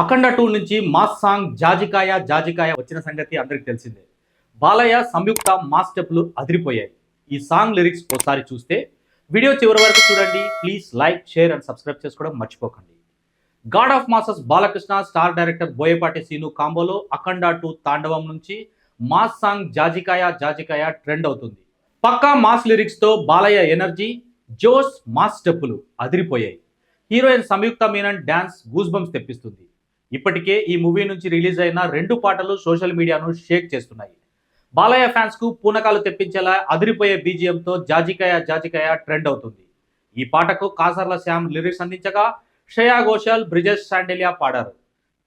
అఖండ two నుంచి mass song జాజికాయ జాజికాయ వచ్చిన సంగతి అందరికి తెలిసిందే. బాలయ్య సంయుక్త మాస్ స్టెప్లు అదిరిపోయాయి. ఈ సాంగ్ లిరిక్స్ ఒకసారి చూస్తే వీడియో చివరి వరకు చూడండి. Please like share and subscribe చేసుకోవడం మర్చిపోకండి. God of masses Balakrishna star director Boyapati Seenu కాంబోలో Akhanda two Thandavam నుంచి mass song Jajikaya Jajikaya trend అవుతుంది. పక్కా మాస్ లిరిక్స్తో బాలయ్య ఎనర్జీ జోస్ మాస్ స్టెప్పులు అదిరిపోయాయి. Heroine Samyuktha Menon dance goosebumps తెప్పిస్తుంది. ఇప్పటికే ఈ మూవీ నుంచి రిలీజ్ అయిన రెండు పాటలు సోషల్ మీడియాను షేక్ చేస్తున్నాయి. బాలయ్య ఫ్యాన్స్కు పూనకాలు తెప్పించేలా అదిరిపోయే బీజియంతో జాజికాయ జాజికాయ ట్రెండ్ అవుతుంది. ఈ పాటకు కాసర్ల శ్యామ్ లిరిక్స్ అందించగా శ్రేయా ఘోషాల్ బ్రిజెస్ శాండెలియా పాడారు.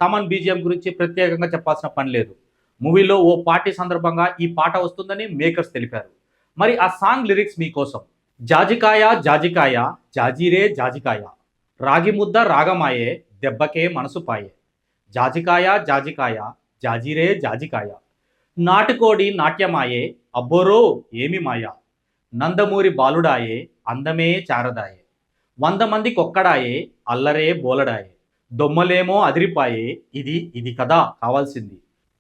తమన్ బీజియం గురించి ప్రత్యేకంగా చెప్పాల్సిన పని లేదు. మూవీలో ఓ పార్టీ సందర్భంగా ఈ పాట వస్తుందని మేకర్స్ తెలిపారు. మరి ఆ సాంగ్ లిరిక్స్ మీకోసం. జాజికాయ జాజికాయ జాజీరే జాజికాయ. రాగి ముద్ద రాగమాయే దెబ్బకే మనసు పాయే. జాజికాయ జాజికాయ జాజిరే జాజికాయ. నాటుకోడి నాట్యమాయే అబ్బోరో ఏమి మాయ. నందమూరి బాలుడాయే అందమే చారదాయే. వంద మంది కొక్కడాయే అల్లరే బోలడాయే. దొమ్మలేమో అదిరిపాయే ఇది ఇది కదా కావాల్సింది.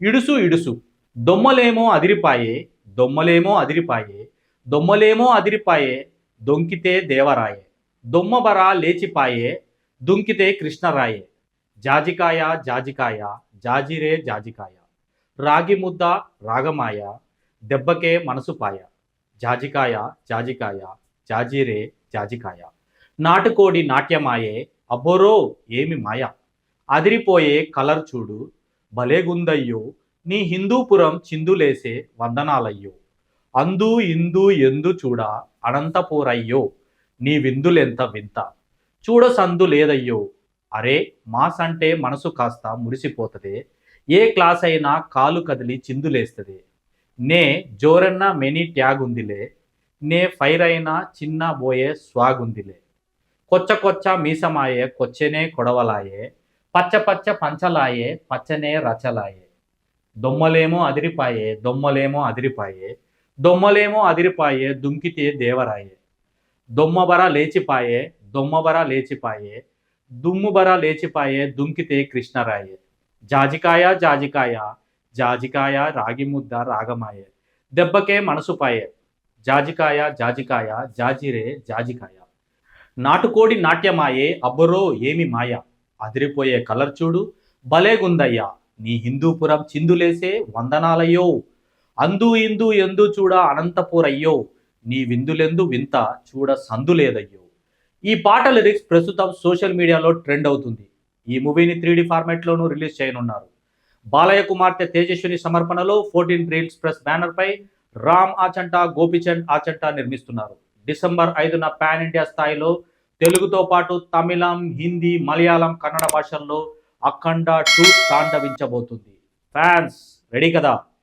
ఇడుసు ఇడుసు. దొమ్మలేమో అదిరిపాయే దొమ్మలేమో అదిరిపాయే. దొమ్మలేమో అదిరిపాయే దొంకితే దేవరాయే. దొమ్మబర లేచిపాయే దుంకితే కృష్ణరాయే. జాజికాయ జాజికాయ జాజిరే జాజికాయ. రాగి ముద్ద రాగమాయ. దెబ్బకే మనసుపాయ జాజికాయ జాజికాయ జాజిరే జాజికాయ. నాటుకోడి నాట్యమాయే. అబ్బోరో ఏమి మాయ? అదిరిపోయే కలర్ చూడు. భలేగుందయ్యో నీ హిందూపురం చిందులేసే వందనాలయ్యో. అందు ఇందు ఎందు చూడ అనంతపూరయ్యో. నీ విందులెంత వింత. చూడ సందు లేదయ్యో. అరే మాస్ అంటే మనసు కాస్త మురిసిపోతదే. ఏ క్లాస్ అయినా కాలు కదిలి చిందులేస్తుంది నే జోరన్న మెనీ ట్యాగ్ ఉందిలే. నే ఫైర్ అయినా చిన్న బోయే స్వాగ్ ఉందిలే. కొచ్చ కొచ్చ మీసమాయే కొచ్చనే కొడవలాయే. పచ్చ పచ్చ పంచలాయే పచ్చనే రచలాయే. దొమ్మలేమో అదిరిపాయే దొమ్మలేమో అదిరిపాయే. దొమ్మలేమో అదిరిపాయే దుంకితే దేవరాయే. దొమ్మబర లేచిపాయే దొమ్మబర లేచిపాయే. దుమ్ముబర లేచిపాయే దుంకితే కృష్ణరాయే. జాజికాయ జాజికాయ జాజికాయ రాగి ముద్ద రాగమాయే. దెబ్బకే మనసుపాయే. జాజికాయ జాజికాయ జాజిరే జాజికాయ. నాటుకోడి నాట్యమాయే అబ్బరో ఏమి మాయ. అదిరిపోయే కలర్ చూడు. భలేగుందయ్యా నీ హిందూపురం చిందులేసే వందనాలయ్యో. అందు ఇందు ఎందు చూడ అనంతపూరయ్యో. నీ విందులెందు వింత చూడ సందు లేదయ్యో ఈ పాట లిరిక్స్ ప్రస్తుతం సోషల్ మీడియాలో ట్రెండ్ అవుతుంది. ఈ మూవీని త్రీ డి ఫార్మాట్లోనూ రిలీజ్ చేయనున్నారు. బాలయ్య కుమార్తె తేజస్విని సమర్పణలో ఫోర్టీన్ రీల్స్ ప్రెస్ బ్యానర్పై రామ్ ఆచంట గోపిచంద్ ఆచంట నిర్మిస్తున్నారు. డిసెంబర్ ఐదున పాన్ ఇండియా స్థాయిలో తెలుగుతో పాటు తమిళం హిందీ మలయాళం కన్నడ భాషల్లో అఖండ టూ తాండవించబోతుంది. ఫ్యాన్స్ రెడీ కదా?